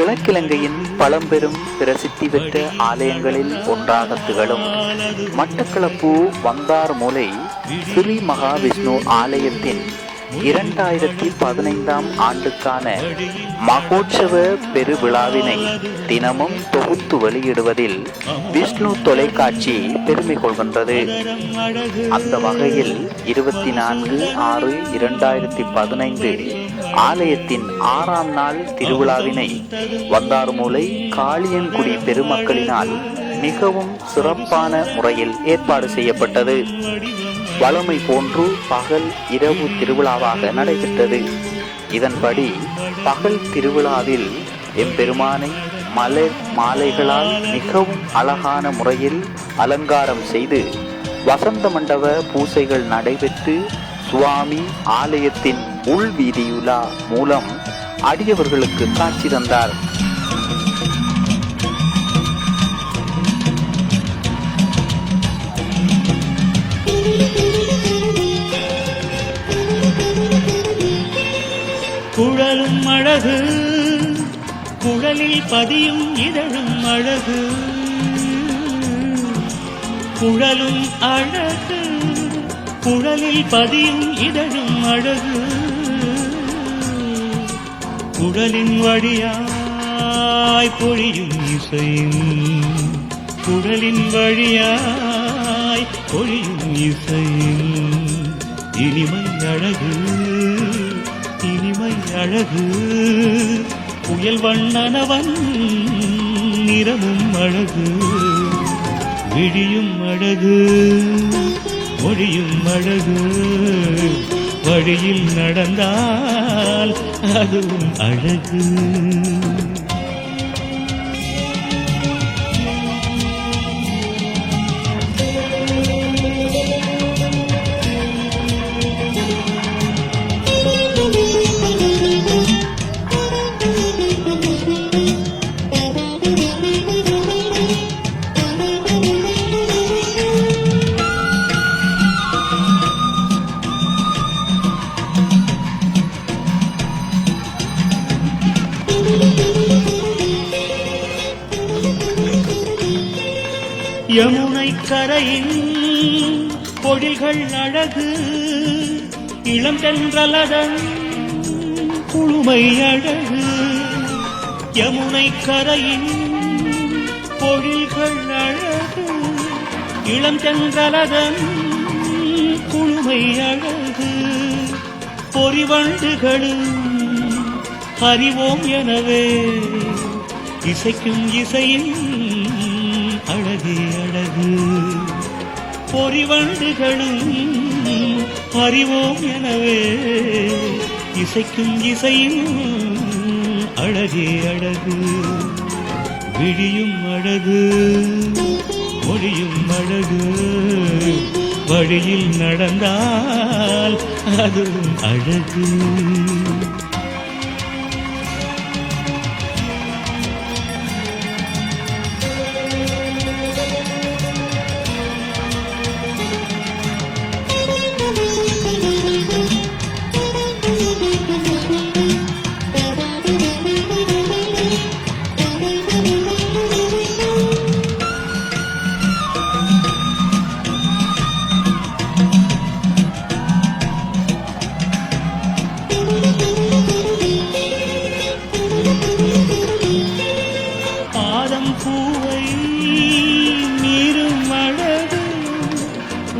கிழக்கிழங்கையின் பழம்பெரும் பிரசித்தி பெற்ற ஆலயங்களில் ஒன்றாக திகழும் மட்டக்களப்பு வந்தார் மூலை ஸ்ரீ மகாவிஷ்ணு ஆலயத்தின் இரண்டாயிரத்தி பதினைந்தாம் ஆண்டுக்கான மகோற்சவ பெருவிழாவினை தினமும் தொகுத்து வெளியிடுவதில் விஷ்ணு தொலைக்காட்சி பெருமை கொள்கின்றது. அந்த வகையில் இருபத்தி நான்கு ஆறு இரண்டாயிரத்தி பதினைந்து ஆலயத்தின் ஆறாம் நாள் திருவிழாவினை வந்தாறுமூலை காளியன்குடி பெருமக்களினால் மிகவும் சிறப்பான முறையில் ஏற்பாடு செய்யப்பட்டது. வளமை போன்று பகல் இரவு திருவிழாவாக நடைபெற்றது. இதன்படி பகல் திருவிழாவில் எம்பெருமானை மலர் மாலைகளால் மிகவும் அழகான முறையில் அலங்காரம் செய்து வசந்த மண்டப பூசைகள் நடைபெற்று சுவாமி ஆலயத்தின் உள் வீதியுலா மூலம் அடியவர்களுக்கு காட்சி தந்தார். குழலும் அழகு குழலில் பதியும் இதழும் அழகு. குழலும் அழகு குழலில் பதியும் இதழும் அழகு. குழலின் வழியாய் பொழியும் இசையும். குழலின் வழியாய் பொழியும் இசையும். இனிமை அழகு இனிமை அழகு. புயல் வண்ணனவன் நிறமும் அழகு. விழியும் அழகு மொழியும் அழகு. வழியில் நடந்தால் அதுவும் அழகு. யமுனை கரையின் பொழில்கள் அழகு இளம் தென்றலதன் குழுமை அழகு. யமுனை கரையின் பொழில்கள் அழகு இளம் தென்றலதன் குழுமை அழகு. பொறிவண்டுகளும் அறிவோம் எனவே இசைக்கும் இசையின் அழகே அழகு. பொறிவண்டுகளும் அறிவோம் எனவே இசைக்கும் இசையும் அழகே அழகு. விழியும் அழகு மொழியும் அழகு. வழியில் நடந்தால் அதுவும் அழகு.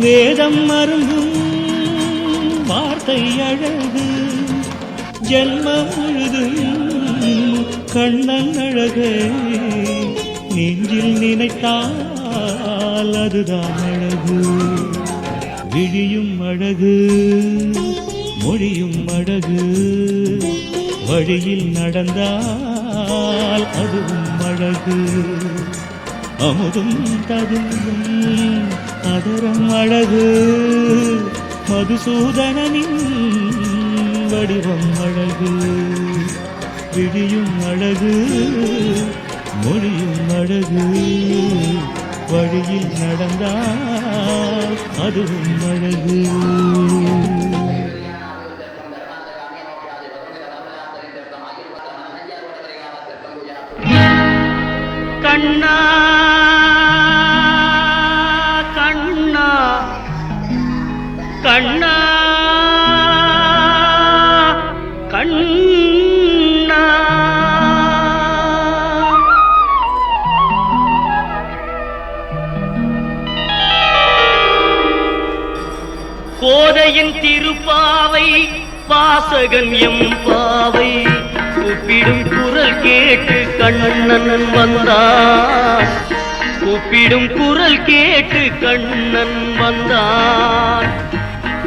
வேதம் மருந்தும் வார்த்தை அழகு ஜென்மம் முழுதும் கண்ணன் அழகு. நெஞ்சில் நினைத்தால் அதுதான் அழகு. விழியும் அழகு மொழியும் அழகு வழியில் நடந்தால் அதுவும் அழகு. அமுதும் ததும்பும் மதரம் அழகு மதுசூதனின் வடிவம் அழகு. விழியும் அழகு மொழியும் அழகு. வழியில் நடந்தால் அதுவும் அழகு. கண்ணா திருப்பாவை வாசகன் எம் பாவை. கூப்பிடும் குரல் கேட்டு கண்ணன் வந்தான். கூப்பிடும் குரல் கேட்டு கண்ணன் வந்தான்.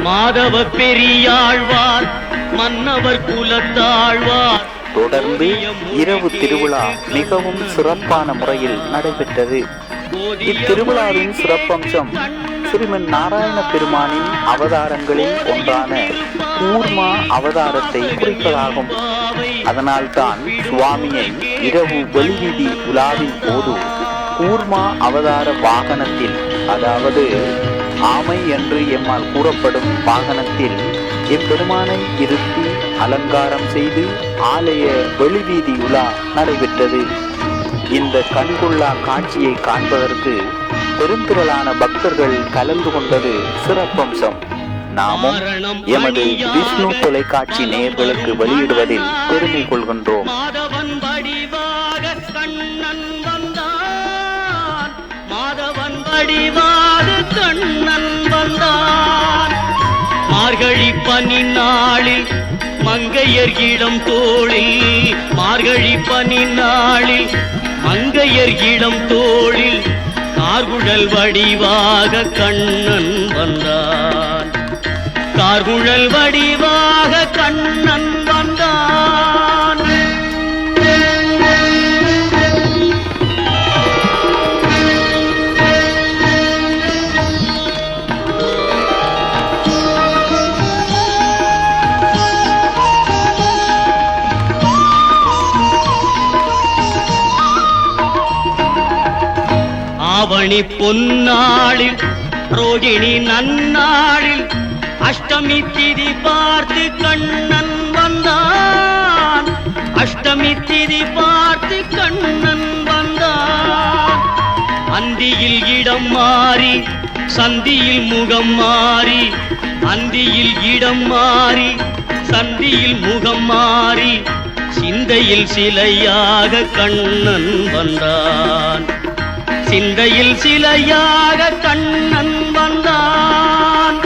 மாதவ பெரியாழ்வார் மன்னவர் குலத்தாழ்வார். தொடர்ந்து இரவு திருவிழா மிகவும் சிறப்பான முறையில் நடைபெற்றது. இத்திருவிழாவின் சிறப்பம்சம் ஸ்ரீமன் நாராயண பெருமானின் அவதாரங்களில் ஒன்றான கூர்மா அவதாரத்தை குறிப்பதாகும். அதனால்தான் சுவாமியை இரவு வெளிவீதி உலாவின் போது கூர்மா அவதார வாகனத்தில் அதாவது ஆமை என்று எம்மால் கூறப்படும் வாகனத்தில் எம்பெருமானை இருத்தி அலங்காரம் செய்து ஆலய வெளிவீதி உலா நடைபெற்றது. இந்த கண்கொள்ளா காட்சியை காண்பதற்கு பெருந்திரளான பக்தர்கள் கலந்து கொண்டது சிறப்பம்சம். நாமும் எமது விஷ்ணு தொலைக்காட்சி நேயர்களுக்கு வெளியிடுவதில் பெருமை கொள்கின்றோம். மார்கழி பனி நாளில் மங்கையர் இடம் தோளில் மார்கழி பனி நாளில் மங்கையர் இடம் தோளில் கார்குழல் வடிவாக கண்ணன் வந்தான். கார்குழல் வடிவாக கண்ணன் மணி பொன்னாளில் ரோகிணி நன்னாளில் அஷ்டமி திதி பார்த்து கண்ணன் வந்தான். அஷ்டமி திதி பார்த்து கண்ணன் வந்தான். அந்தியில் இடம் மாறி சந்தியில் முகம் மாறி அந்தியில் இடம் மாறி சந்தியில் முகம் மாறி சிந்தையில் சிலையாக கண்ணன் வந்தான். சிந்தையில் சிலையாக கண்ணன் வந்தான்.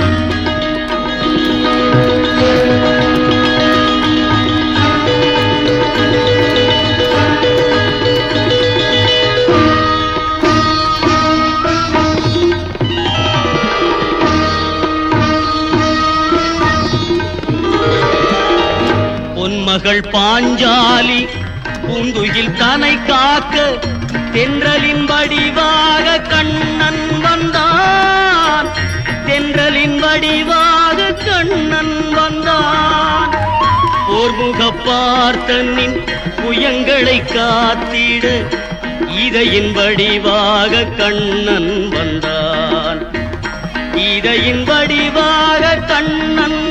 பொன்மகள் பாஞ்சாலி பூந்துயில் தனை காக்க தென்றலின் வடிவாக கண்ணன் வந்தான். தென்றலின் வடிவாக கண்ணன் வந்தான். போர்முக பார்த்தனின் புயங்களை காத்திட இதையின் வடிவாக கண்ணன் வந்தான். இதையின் வடிவாக கண்ணன்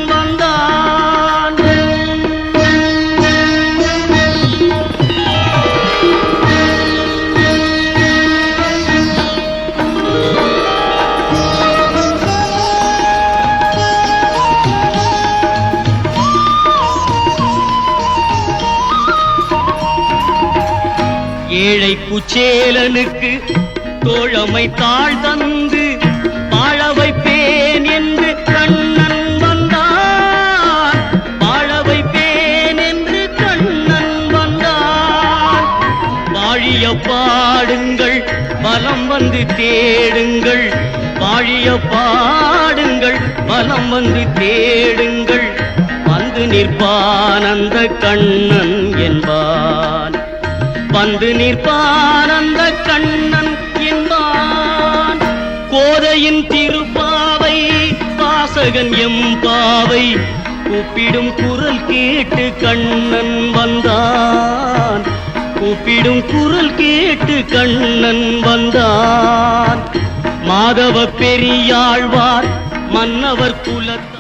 ஏழை குச்சேலனுக்கு தோழமை தாழ் தந்து வாழ வைப்பேன் என்று கண்ணன் வந்தார். வாழ வைப்பேன் என்று கண்ணன் வந்தார். வாழிய பாடுங்கள் பலம் வந்து தேடுங்கள். வாழிய பாடுங்கள் பலம் வந்து தேடுங்கள். வந்து நிற்பானந்த கண்ணன் என் வந்து நிற்பான் அந்த கண்ணன் என்பான். கோதையின் திருப்பாவை வாசகன் எம் பாவை கூப்பிடும் குரல் கேட்டு கண்ணன் வந்தான். கூப்பிடும் குரல் கேட்டு கண்ணன் வந்தான். மாதவ பெரியாழ்வார் மன்னவர் குலத்தை